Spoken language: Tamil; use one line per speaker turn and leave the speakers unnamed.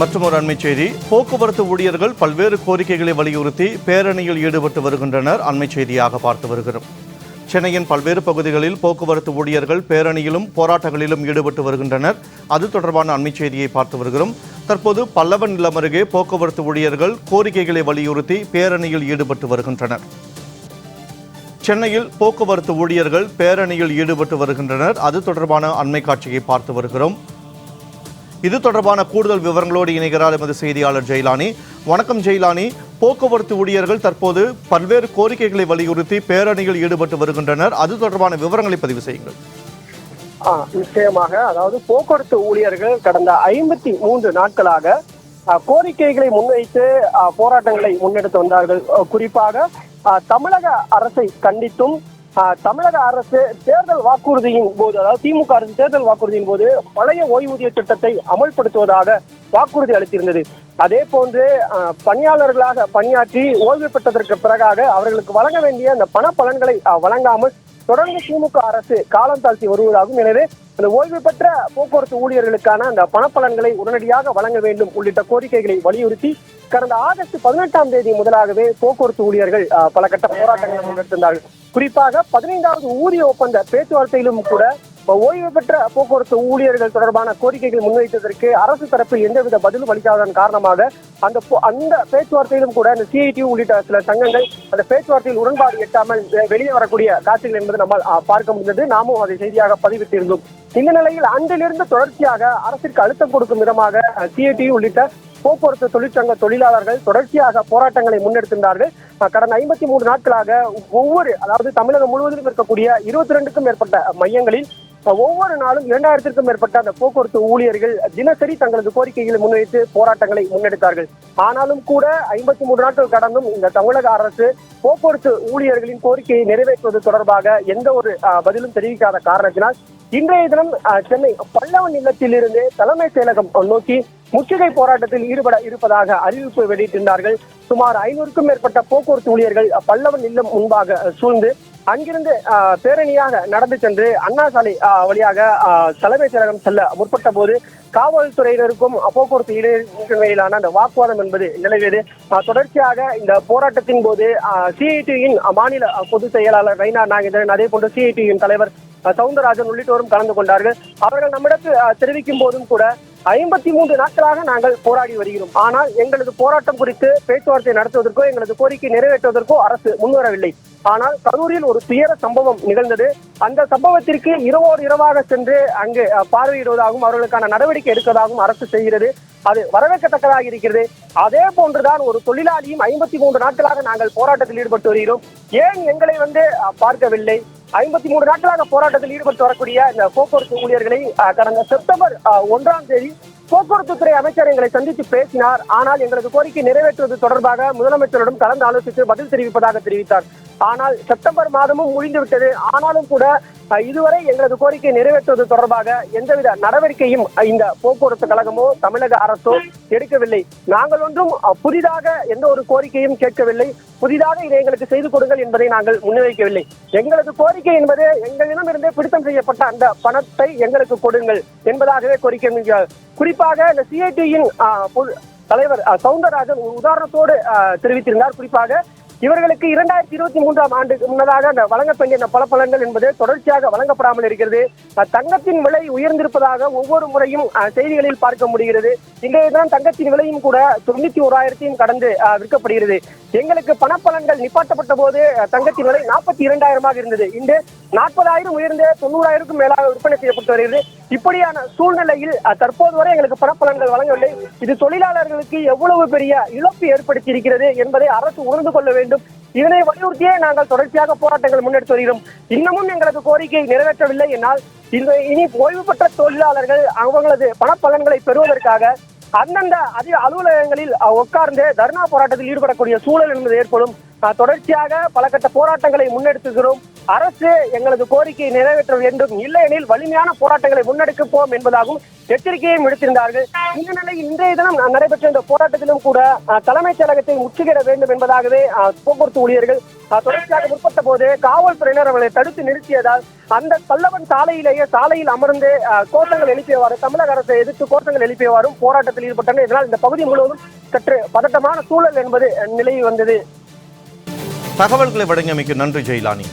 மற்றும் ஒரு அண்மைச் செய்தி. போக்குவரத்து ஊழியர்கள் பல்வேறு கோரிக்கைகளை வலியுறுத்தி பேரணியில் ஈடுபட்டு வருகின்றனர். அண்மைச் செய்தியாக பார்த்து வருகிறோம். சென்னையின் பல்வேறு பகுதிகளில் போக்குவரத்து ஊழியர்கள் பேரணியிலும் போராட்டங்களிலும் ஈடுபட்டு வருகின்றனர். அது தொடர்பான அண்மைச் செய்தியை பார்த்து வருகிறோம். தற்போது பல்லவன் நிலம் அருகே போக்குவரத்து ஊழியர்கள் கோரிக்கைகளை வலியுறுத்தி பேரணியில் ஈடுபட்டு வருகின்றனர். சென்னையில் போக்குவரத்து ஊழியர்கள் பேரணியில் ஈடுபட்டு வருகின்றனர். அது தொடர்பான அண்மை காட்சியை பார்த்து வருகிறோம். இது தொடர்பான கூடுதல் விவரங்களோடு இணைகிறார் எமது செய்தியாளர் ஜெயிலானி. வணக்கம் ஜெயிலானி. போக்குவரத்து ஊழியர்கள் தற்போது பல்வேறு கோரிக்கைகளை வலியுறுத்தி பேரணியில் ஈடுபட்டு வருகின்றனர். அது தொடர்பான விவரங்களை பதிவு செய்யுங்கள்.
ஆ, நிச்சயமாக. அதாவது போக்குவரத்து ஊழியர்கள் கடந்த ஐம்பத்தி மூன்று நாட்களாக கோரிக்கைகளை முன்வைத்து போராட்டங்களை முன்னெடுத்து வந்தார்கள். குறிப்பாக தமிழக அரசை கண்டித்தும் தமிழக அரசு தேர்தல் வாக்குறுதியின் போது அதாவது திமுக அரசு தேர்தல் வாக்குறுதியின் போது பழைய ஓய்வூதிய திட்டத்தை அமல்படுத்துவதாக வாக்குறுதி அளித்திருந்தது. அதே போன்று பணியாளர்களாக பணியாற்றி ஓய்வு பெற்றதற்கு பிறகாக அவர்களுக்கு வழங்க வேண்டிய அந்த பண பலன்களை வழங்காமல் தொடர்ந்து திமுக அரசு காலம் தாழ்த்தி வருவதாகவும் எனவே அந்த ஓய்வு பெற்ற போக்குவரத்து ஊழியர்களுக்கான அந்த பணப்பலன்களை உடனடியாக வழங்க வேண்டும் உள்ளிட்ட கோரிக்கைகளை வலியுறுத்தி கடந்த ஆகஸ்ட் பதினெட்டாம் தேதி முதலாகவே போக்குவரத்து ஊழியர்கள் அஹ், பல கட்ட போராட்டங்களை முன்னெடுத்திருந்தார்கள் குறிப்பாக பதினைந்தாவது ஊதிய ஒப்பந்த பேச்சுவார்த்தையிலும் கூட ஓய்வு பெற்ற போக்குவரத்து ஊழியர்கள் தொடர்பான கோரிக்கைகள் முன்வைத்ததற்கு அரசு தரப்பில் எந்தவித பதிலும் அளிக்காததன் காரணமாக அந்த அந்த பேச்சுவார்த்தையிலும் கூட இந்த சிஐடி உள்ளிட்ட சில சங்கங்கள் அந்த பேச்சுவார்த்தையில் உடன்பாடு எட்டாமல் வெளியே வரக்கூடிய காட்சிகள் என்பது நம்மால் பார்க்க முடிந்தது. நாமும் அதை செய்தியாக பதிவிட்டிருந்தோம். இந்த நிலையில் அன்றிலிருந்து தொடர்ச்சியாக அரசிற்கு அழுத்தம் கொடுக்கும் விதமாக சிஐடி உள்ளிட்ட போக்குவரத்து தொழிற்சங்க தொழிலாளர்கள் தொடர்ச்சியாக போராட்டங்களை முன்னெடுத்திருந்தார்கள். கடந்த ஐம்பத்தி மூன்று நாட்களாக ஒவ்வொரு அதாவது தமிழகம் முழுவதிலும் இருக்கக்கூடிய இருபத்தி ரெண்டுக்கும் மேற்பட்ட மையங்களில் ஒவ்வொரு நாளும் இரண்டாயிரத்திற்கும் மேற்பட்ட அந்த போக்குவரத்து ஊழியர்கள் தினசரி தங்களது கோரிக்கைகளை முன்வைத்து போராட்டங்களை முன்னெடுத்தார்கள். ஆனாலும் கூட ஐம்பத்தி மூன்று நாட்கள் கடந்தும் இந்த தமிழக அரசு போக்குவரத்து ஊழியர்களின் கோரிக்கையை நிறைவேற்றுவது தொடர்பாக எந்த ஒரு பதிலும் தெரிவிக்காத காரணத்தினால் இன்றைய தினம் சென்னை பல்லவன் இல்லத்திலிருந்து தலைமை செயலகம் நோக்கி முற்றுகை போராட்டத்தில் ஈடுபட இருப்பதாக அறிவிப்பு வெளியிட்டிருந்தார்கள். சுமார் ஐநூறுக்கும் மேற்பட்ட போக்குவரத்து ஊழியர்கள் பல்லவன் இல்லம் முன்பாக சூழ்ந்து அங்கிருந்து பேரணியாக நடந்து சென்று அண்ணா சாலை வழியாக தலைமைச் செயலகம் செல்ல முற்பட்ட போது காவல்துறையினருக்கும் போக்குவரத்து இடையிலான அந்த வாக்குவாதம் என்பது நிலவியது. தொடர்ச்சியாக இந்த போராட்டத்தின் போது சிஐடியின் மாநில பொதுச் செயலாளர் ரெய்னா நாகேந்திரன் அதே போன்று சிஐடியின் தலைவர் சவுந்தரராஜன் உள்ளிட்டோரும் கலந்து கொண்டார்கள். அவர்கள் நம்மிடத்து தெரிவிக்கும் போதும் கூட ஐம்பத்தி மூன்று நாட்களாக நாங்கள் போராடி வருகிறோம். ஆனால் எங்களது போராட்டம் குறித்து பேச்சுவார்த்தை நடத்துவதற்கோ எங்களது கோரிக்கை நிறைவேற்றுவதற்கோ அரசு முன்வரவில்லை. ஆனால் கரூரில் ஒரு துயர சம்பவம் நிகழ்ந்தது. அந்த சம்பவத்திற்கு இரவோடு இரவாக சென்று அங்கு பார்வையிடுவதாகவும் அவர்களுக்கான நடவடிக்கை எடுப்பதாகவும் அரசு செய்கிறது. அது வரவேற்கத்தக்கதாக இருக்கிறது. அதே போன்றுதான் ஒரு தொழிலாளியும் ஐம்பத்தி மூன்று நாட்களாக நாங்கள் போராட்டத்தில் ஈடுபட்டு வருகிறோம். ஏன் எங்களை வந்து பார்க்கவில்லை? ஐம்பத்தி மூன்று நாட்களாக போராட்டத்தில் ஈடுபட்டு வரக்கூடிய இந்த போக்குவரத்து ஊழியர்களை அஹ், கடந்த செப்டம்பர் அஹ், ஒன்றாம் தேதி போக்குவரத்து துறை அமைச்சர் எங்களை சந்தித்து பேசினார். ஆனால் எங்களது கோரிக்கை நிறைவேற்றுவது தொடர்பாக முதலமைச்சரிடம் கலந்து ஆலோசித்து பதில் தெரிவிப்பதாக தெரிவித்தார். ஆனால் செப்டம்பர் மாதமும் முடிந்து விட்டது ஆனாலும் கூட இதுவரை எங்களது கோரிக்கை நிறைவேற்றுவது தொடர்பாக எந்தவித நடவடிக்கையும் இந்த போக்குவரத்து கழகமோ தமிழக அரசோ எடுக்கவில்லை. நாங்கள் ஒன்றும் புதிதாக எந்த ஒரு கோரிக்கையும் கேட்கவில்லை. புதிதாக இதை எங்களுக்கு செய்து கொடுங்கள் என்பதை நாங்கள் முன்வைக்கவில்லை. எங்களது கோரிக்கை என்பது எங்களிடமிருந்தே பிடித்தம் செய்யப்பட்ட அந்த பணத்தை எங்களுக்கு கொடுங்கள் என்பதாகவே கோரிக்கை குறிப்பாக இந்த சிஐடியின் தலைவர் சவுந்தரராஜன் உதாரணத்தோடு அஹ், தெரிவித்திருந்தார். குறிப்பாக இவர்களுக்கு இரண்டாயிரத்தி இருபத்தி மூன்றாம் ஆண்டுக்கு முன்னதாக அந்த வழங்கப் வேண்டிய பல பலன்கள் என்பது தொடர்ச்சியாக வழங்கப்படாமல் இருக்கிறது. தங்கத்தின் விலை உயர்ந்திருப்பதாக ஒவ்வொரு முறையும் அஹ், செய்திகளில் பார்க்க முடிகிறது. இன்றைய தினம் தங்கத்தின் விலையும் கூட தொண்ணூத்தி ஓராயிரத்தையும் கடந்து விற்கப்படுகிறது. எங்களுக்கு பணப்பலன்கள் நிப்பாட்டப்பட்ட போது தங்கத்தின் விலை நாற்பத்தி இரண்டாயிரமாக இருந்தது. இன்று நாற்பதாயிரம் உயர்ந்து தொண்ணூறாயிரக்கும் மேலாக விற்பனை செய்யப்பட்டு வருகிறது. இப்படியான சூழ்நிலையில் தற்போது வரை எங்களுக்கு பணப்பலன்கள் வழங்கவில்லை. இது தொழிலாளர்களுக்கு எவ்வளவு பெரிய இழப்பு ஏற்படுத்தி இருக்கிறது என்பதை அரசு உணர்ந்து கொள்ள வேண்டும். இதனை வலியுறுத்தியே நாங்கள் தொடர்ச்சியாக போராட்டங்கள் முன்னெடுத்து வருகிறோம். இன்னமும் எங்களது கோரிக்கை நிறைவேற்றவில்லை என்னால். இந்த இனி ஓய்வு பெற்ற தொழிலாளர்கள் அவங்களது பணப்பலன்களை பெறுவதற்காக அந்தந்த அதிக அலுவலகங்களில் உட்கார்ந்து தர்ணா போராட்டத்தில் ஈடுபடக்கூடிய சூழல் என்பது ஏற்படும். தொடர்ச்சியாக பல கட்ட போராட்டங்களை முன்னெடுத்துகிறோம். அரசு எங்களது கோரிக்கையை நிறைவேற்ற வேண்டும் இல்லையெனில் வலிமையான போராட்டங்களை முன்னெடுக்கப்போம் என்பதாகவும் எச்சரிக்கையும் விடுத்திருந்தார்கள். இந்த நிலையில் இன்றைய தினம் நடைபெற்ற இந்த போராட்டத்திலும் கூட தலைமைச் செயலகத்தை முற்றுகிட வேண்டும் என்பதாகவே அஹ், போக்குவரத்து ஊழியர்கள் தொடர்ச்சியாக முற்பட்ட போது காவல்துறையினர் அவர்களை தடுத்து நிறுத்தியதால் அந்த பல்லவன் சாலையிலேயே சாலையில் அமர்ந்து அஹ், கோஷங்கள் எழுப்பியவாறு தமிழக அரசை எதிர்த்து கோஷங்கள் எழுப்பியவாறும் போராட்டத்தில் ஈடுபட்டனர். இதனால் இந்த பகுதி முழுவதும் சற்று பதட்டமான சூழல் என்பது அஹ், நிலவி வந்தது.
தகவல்களை வழங்கியமைக்கு நன்றி ஜெயிலானி.